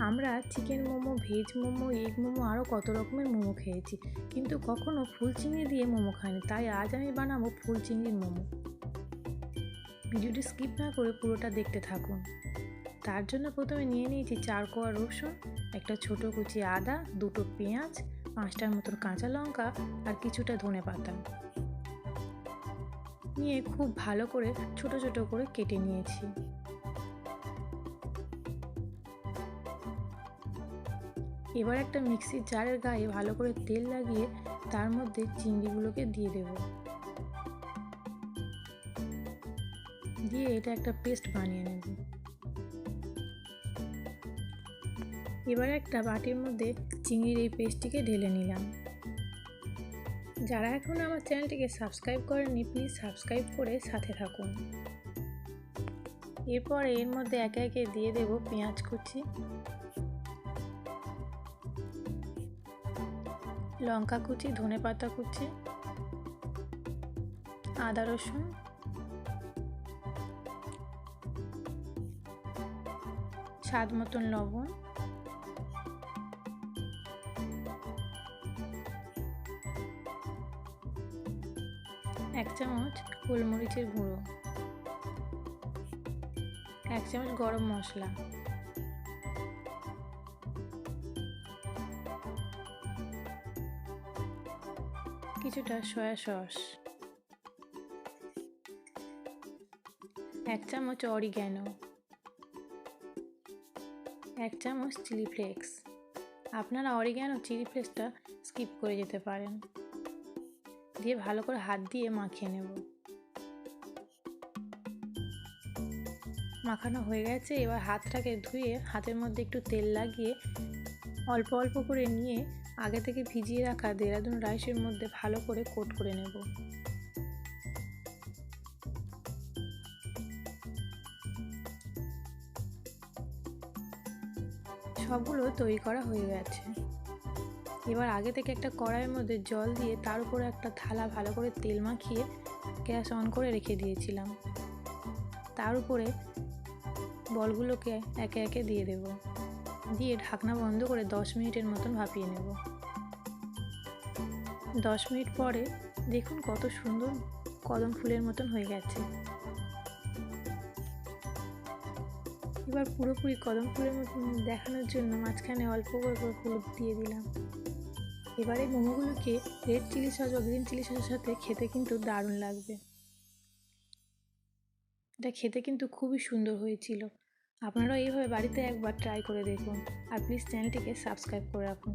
আমরা chicken momo veg momo egg momo আরও কত রকমের মোমো খেয়েছি। কিন্তু কখনো ফুল চিংড়ি দিয়ে মোমো খাইনি, তাই আজ আমি বানাবো ফুল চিংড়ির মোমো। ভিডিওটি স্কিপ না করে পুরোটা দেখতে থাকুন। তার জন্য প্রথমে নিয়ে নিয়েছি চার কোয়া রসুন, একটা ছোটো কুচি আদা, দুটো পেঁয়াজ, পাঁচটার মতন কাঁচা লঙ্কা আর কিছুটা ধনে পাতা। নিয়ে খুব ভালো করে ছোট ছোট করে কেটে নিয়েছি। এবার একটা মিক্সির জারের গায়ে ভালো করে তেল লাগিয়ে তার মধ্যে চিংড়িগুলোকে দিয়ে দেব। দিয়ে এটা একটা পেস্ট বানিয়ে নেব। এবার একটা বাটির মধ্যে চিংড়ির এই পেস্টটিকে ঢেলে নিলাম। যারা এখন আমার চ্যানেলটিকে সাবস্ক্রাইব করেননি, প্লিজ সাবস্ক্রাইব করে সাথে থাকুন। এরপর এর মধ্যে একে একে দিয়ে দেব পেঁয়াজ কুচি। লঙ্কা কুচি, ধনে পাতা কুচি, আদা রসুন। স্বাদ মতন লবণ। এক চামচ গোলমরিচের গুঁড়ো। এক চামচ গরম মশলা। কিছুটা সয়া সস। এক চামচ অরিগ্যানো। এক চামচ চিলি ফ্লেক্স। আপনারা অরিগ্যানো চিলি ফ্লেক্সটা স্কিপ করে যেতে পারেন। দিয়ে ভালো করে হাত দিয়ে মাখিয়ে নেব। মাখানো হয়ে গেছে। এবার হাতটাকে ধুয়ে হাতের মধ্যে একটু তেল লাগিয়ে অল্প অল্প করে নিয়ে আগে থেকে ভিজিয়ে রাখা দেরাদুন রাইসের মধ্যে ভালো করে কোট করে নেব। সবগুলো তৈরি করা হয়ে গেছে। এবার আগে থেকে একটা কড়াইয়ের মধ্যে জল দিয়ে তার উপরে একটা থালা ভালো করে তেল মাখিয়ে গ্যাস অন করে রেখে দিয়েছিলাম। তার উপরে বলগুলোকে একে একে দিয়ে দেব। দিয়ে ঢাকনা বন্ধ করে দশ মিনিটের মতন ভাপিয়ে নেব। দশ মিনিট পরে দেখুন কত সুন্দর কদম ফুলের মতন হয়ে গেছে। এবার পুরোপুরি কদম ফুলের মতন দেখানোর জন্য মাঝখানে অল্প করে হলুদ দিয়ে দিলাম। এবারে মোমোগুলোকে রেড চিলি সস বা গ্রিন চিলি সসের সাথে খেতে কিন্তু দারুণ লাগবে। এটা খেতে কিন্তু খুবই সুন্দর হয়েছিল। আপনারাও এইভাবে বাড়িতে একবার ট্রাই করে দেখুন। আর প্লিজ চ্যানেলটিকে সাবস্ক্রাইব করে রাখুন।